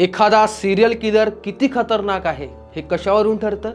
एखादा serial killer किती खतरनाक आहे हे कशावरून ठरतं?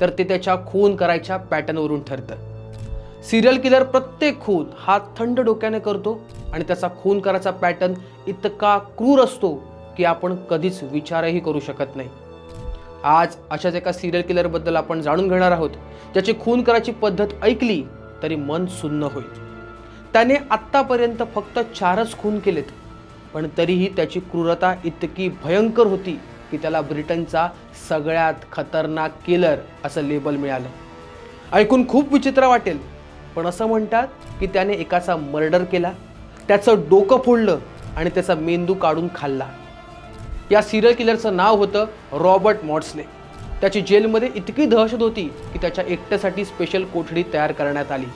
तर ते त्याच्या खून करायच्या पॅटर्नवरून ठरतं. सिरियल किलर प्रत्येक खून हा थंड डोक्याने करतो आणि त्याचा खून करायचा पॅटर्न इतका क्रूर असतो की आपण कधीच विचारही करू शकत नाही. आज अशाच एका सिरियल किलरबद्दल आपण जाणून घेणार आहोत. ज्याची खून करायची पद्धत ऐकली तरी मन सुन्न होईल. त्याने आत्तापर्यंत फक्त चारच खून केलेत. पण तरीही त्याची क्रूरता इतकी भयंकर होती की त्याला ब्रिटनचा सगळ्यात खतरनाक किलर असं लेबल मिळालं. ऐकून खूप विचित्र वाटेल पण असं म्हणतात की त्याने एकाचा मर्डर केला त्याचं डोकं फोडलं आणि त्याचा मेंदू काढून खाल्ला. या सिरियल किलरचं नाव होतं रॉबर्ट मॉड्सले त्याची जेलमध्ये इतकी दहशत होती की त्याच्या एकट्यासाठी स्पेशल कोठडी तयार करण्यात आली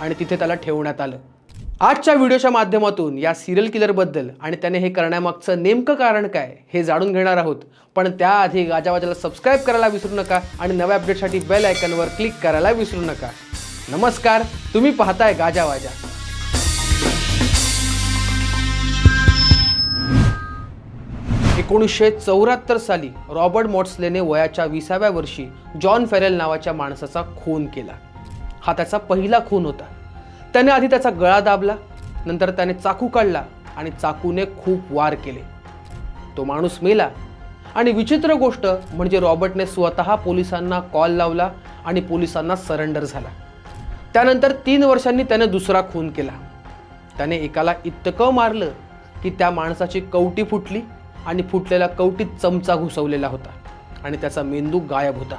आणि तिथे त्याला ठेवण्यात आलं. आजच्या व्हिडिओच्या माध्यमातून या सिरियल किलरबद्दल आणि त्याने हे करण्यामागचं नेमकं कारण काय हे जाणून घेणार आहोत. पण त्याआधी गाजावाजाला सबस्क्राईब करायला विसरू नका आणि नव्या अपडेटसाठी बेल आयकनवर क्लिक करायला विसरू नका. नमस्कार तुम्ही पाहताय गाजावाजा एकोणीसशे चौऱ्याहत्तर साली रॉबर्ट मॉट्सलेने वयाच्या विसाव्या वर्षी जॉन फेरेल नावाच्या माणसाचा खून केला. हा त्याचा पहिला खून होता. त्याने आधी त्याचा गळा दाबला नंतर त्याने चाकू काढला आणि चाकूने खूप वार केले. तो माणूस मेला आणि विचित्र गोष्ट म्हणजे रॉबर्टने स्वतः पोलिसांना कॉल लावला आणि पोलिसांना सरेंडर झाला. त्यानंतर तीन वर्षांनी त्याने दुसरा खून केला. त्याने एकाला इतकं मारलं की त्या माणसाची कवटी फुटली आणि फुटलेल्या कवटीत चमचा घुसवलेला होता आणि त्याचा मेंदू गायब होता.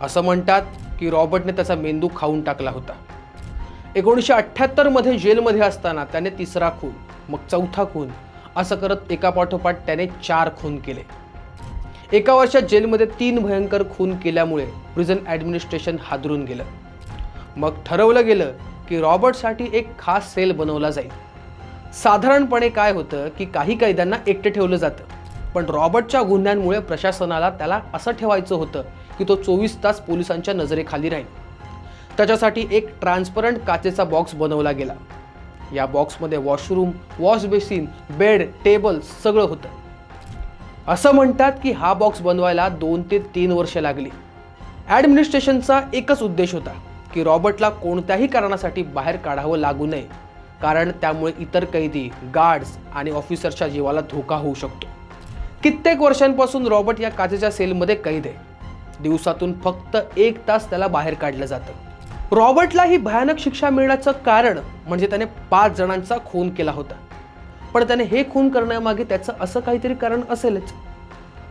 असं म्हणतात की रॉबर्टने त्याचा मेंदू खाऊन टाकला होता. एकोणीसशे अठ्ठ्याहत्तरमध्ये जेलमध्ये असताना त्याने तिसरा खून मग चौथा खून असं करत एकापाठोपाठ त्याने चार खून केले. एका वर्षात जेलमध्ये तीन भयंकर खून केल्यामुळे प्रिझन ॲडमिनिस्ट्रेशन हादरून गेलं. मग ठरवलं गेलं की रॉबर्टसाठी एक खास सेल बनवला जाईल. साधारणपणे काय होतं की काही कैद्यांना एकटे ठेवलं जातं पण रॉबर्टच्या गुन्ह्यांमुळे प्रशासनाला त्याला असं ठेवायचं होतं की तो चोवीस तास पोलिसांच्या नजरेखाली राहील. त्याच्यासाठी एक ट्रान्सपरंट काचेचा बॉक्स बनवला गेला. या बॉक्समध्ये washroom wash basin bed table सगळं होतं. असं म्हणतात की हा बॉक्स बनवायला दोन ते तीन वर्ष लागली. ॲडमिनिस्ट्रेशनचा एकच उद्देश होता की रॉबर्टला कोणत्याही कारणासाठी बाहेर काढावं लागू नये कारण त्यामुळे इतर कैदी गार्ड्स आणि ऑफिसरच्या जीवाला धोका होऊ शकतो. कित्येक वर्षांपासून रॉबर्ट या काचेच्या सेलमध्ये कैद आहे. दिवसातून फक्त एक तास त्याला बाहेर काढलं जातं. रॉबर्टला ही भयानक शिक्षा मिळण्याचं कारण म्हणजे त्याने पाच जणांचा खून केला होता. पण त्याने हे खून करण्यामागे त्याचं असं काहीतरी कारण असेलच.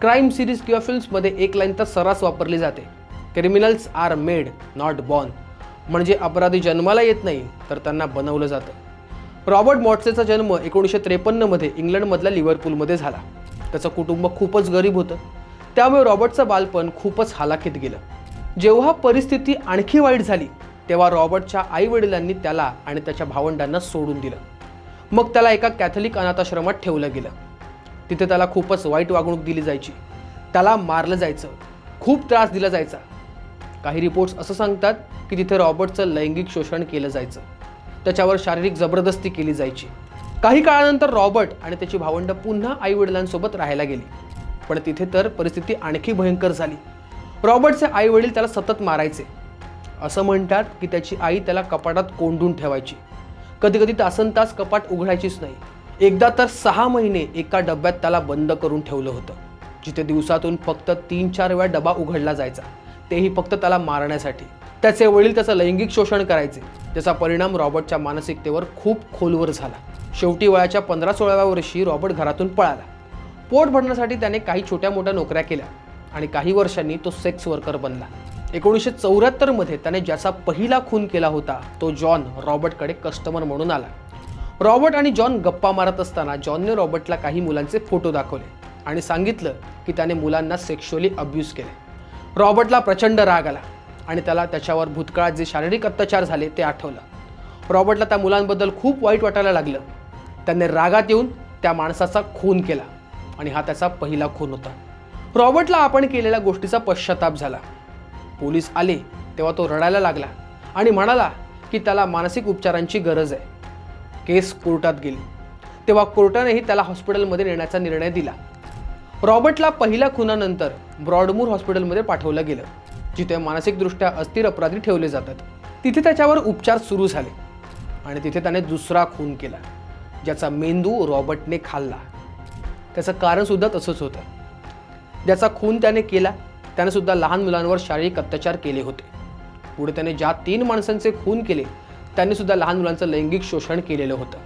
क्राईम सिरीज किंवा फिल्म्समध्ये एक लाईन तर सर्रास वापरली जाते. Criminals are made not born. म्हणजे अपराधी जन्माला येत नाही तर त्यांना बनवलं जातं. रॉबर्ट मॉट्सेचा जन्म एकोणीसशे त्रेपन्नमध्ये इंग्लंडमधल्या लिव्हरपूलमध्ये झाला. त्याचं कुटुंब खूपच गरीब होतं. त्यामुळे रॉबर्टचं बालपण खूपच हालाखीत गेलं. जेव्हा परिस्थिती आणखी वाईट झाली तेव्हा रॉबर्टच्या आईवडिलांनी त्याला आणि त्याच्या भावंडांना सोडून दिलं. मग त्याला एका कॅथलिक अनाथाश्रमात ठेवलं गेलं. तिथे त्याला खूपच वाईट वागणूक दिली जायची. त्याला मारलं जायचं. खूप त्रास दिला जायचा. काही रिपोर्ट्स असं सांगतात की तिथे रॉबर्टचं लैंगिक शोषण केलं जायचं. त्याच्यावर शारीरिक जबरदस्ती केली जायची. काही काळानंतर रॉबर्ट आणि त्याची भावंड पुन्हा आईवडिलांसोबत राहायला गेली. पण तिथे तर परिस्थिती आणखी भयंकर झाली. रॉबर्टचे आई वडील त्याला सतत मारायचे. असं म्हणतात की त्याची आई त्याला कपाटात कोंडून ठेवायची. कधी कधी तासन तास कपाट उघडायचीच नाही. एकदा तर सहा महिने एका डब्यात त्याला बंद करून ठेवलं होतं. जिथे दिवसातून फक्त तीन चार वेळा डबा उघडला जायचा. तेही फक्त त्याला मारण्यासाठी. त्याचे वडील त्याचं लैंगिक शोषण करायचे. ज्याचा परिणाम रॉबर्टच्या मानसिकतेवर खूप खोलवर झाला. शेवटी वयाच्या पंधरा सोळाव्या वर्षी रॉबर्ट घरातून पळाला. पोट भरण्यासाठी त्याने काही छोट्या मोठ्या नोकऱ्या केल्या. आणि काही वर्षांनी तो सेक्स वर्कर बनला. एकोणीसशे चौऱ्याहत्तरमध्ये त्याने ज्याचा पहिला खून केला होता तो जॉन रॉबर्टकडे कस्टमर म्हणून आला. रॉबर्ट आणि जॉन गप्पा मारत असताना जॉनने रॉबर्टला काही मुलांचे फोटो दाखवले आणि सांगितलं की त्याने मुलांना सेक्शुअली अब्यूज केले. रॉबर्टला प्रचंड राग आला आणि त्याला त्याच्यावर भूतकाळात जे शारीरिक अत्याचार झाले ते आठवलं. रॉबर्टला त्या मुलांबद्दल खूप वाईट वाटायला लागलं. त्याने रागात येऊन त्या माणसाचा खून केला आणि हा त्याचा पहिला खून होता. रॉबर्टला आपण केलेल्या गोष्टीचा पश्चाताप झाला. पोलीस आले तेव्हा तो रडायला लागला आणि म्हणाला की त्याला मानसिक उपचारांची गरज आहे. केस कोर्टात गेली. तेव्हा कोर्टानेही त्याला हॉस्पिटलमध्ये नेण्याचा निर्णय दिला. रॉबर्टला पहिल्या खुनानंतर ब्रॉडमूर हॉस्पिटलमध्ये पाठवलं गेलं जिथे मानसिकदृष्ट्या अस्थिर अपराधी ठेवले जातात. तिथे त्याच्यावर उपचार सुरू झाले आणि तिथे त्याने दुसरा खून केला ज्याचा मेंदू रॉबर्टने खाल्ला. त्याचं कारणसुद्धा तसंच होतं. ज्याचा खून त्याने केला त्याने सुद्धा लहान मुलांवर शारीरिक अत्याचार केले होते. पुढे त्याने ज्या तीन माणसांचे खून केले त्यांनी सुद्धा लहान मुलांचं लैंगिक शोषण केलेलं होतं.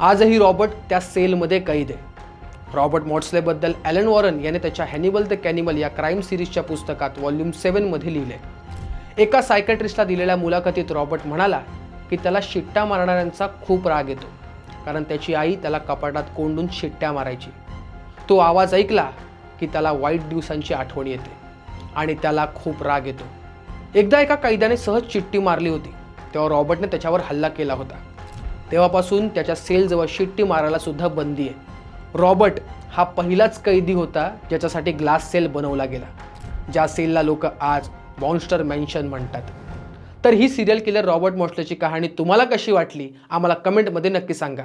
आजही रॉबर्ट त्या सेलमध्ये कैद आहे. रॉबर्ट मॉट्सलेबद्दल ॲलन वॉरन याने त्याच्या हॅनिबल द कॅनिमल या क्राईम सिरीजच्या पुस्तकात व्हॉल्यूम सेवनमध्ये लिहिले एका सायकॅट्रिस्टला दिलेल्या मुलाखतीत रॉबर्ट म्हणाला की त्याला शिट्ट्या मारणाऱ्यांचा खूप राग येतो कारण त्याची आई त्याला कपाटात कोंडून शिट्ट्या मारायची. तो आवाज ऐकला की त्याला वाईट दिवसांची आठवण येते आणि त्याला खूप राग येतो. एकदा एका कैद्याने सहज चिठ्ठी मारली होती. तेव्हा रॉबर्टने त्याच्यावर हल्ला केला होता. तेव्हापासून त्याच्या सेलजवळ शिट्टी मारायला सुद्धा बंदी आहे. रॉबर्ट हा पहिलाच कैदी होता ज्याच्यासाठी ग्लास सेल बनवला गेला ज्या सेलला लोक आज मॉन्स्टर मेन्शन म्हणतात. तर ही सिरियल किलर रॉबर्ट मॉस्टरची कहाणी तुम्हाला कशी वाटली? आम्हाला कमेंटमध्ये नक्की सांगा.